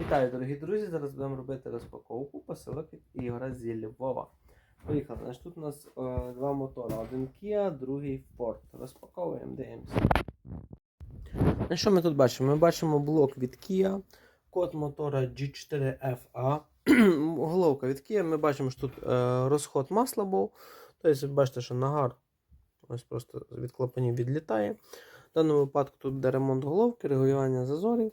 Вітаю, дорогі друзі! Зараз будемо робити розпаковку посилок від Ігора зі Львова. Поїхали. Значить, тут у нас е, два мотори. Один Kia, другий Ford. Розпаковуємо, дивимося. Що ми тут бачимо? Ми бачимо блок від Kia, код мотора G4FA. Головка від Kia. Ми бачимо, що тут е, розход масла був. Тобто, ви бачите, що нагар ось просто від клапанів відлітає. В даному випадку тут буде ремонт головки, регулювання зазорів.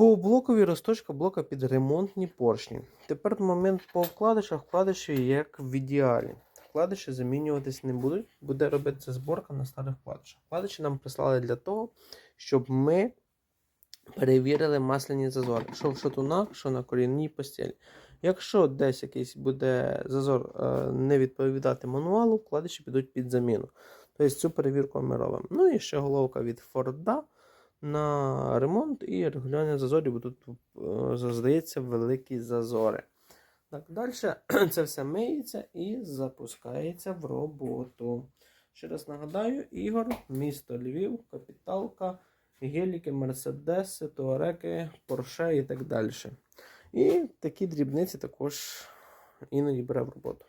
По блокові розточка блока під ремонтні поршні. Тепер момент по вкладишах. Вкладиші як в ідеалі. Вкладиші замінюватись не будуть, буде робитися зборка на старих вкладишах. Вкладиші нам прислали для того, щоб ми перевірили масляні зазори. Що в шатунах, що на корінній постілі. Якщо десь якийсь буде зазор е, не відповідати мануалу, вкладиші підуть під заміну. Тобто цю перевірку ми робимо. Ну і ще головка від Форда на ремонт і регулювання зазорів, бо тут е, здається великі зазори. Так, далі це все миється і запускається в роботу. Ще раз нагадаю, Ігор, місто Львів, капіталка, геліки, мерседеси, туареки, порше і так далі. І такі дрібниці також іноді бере в роботу.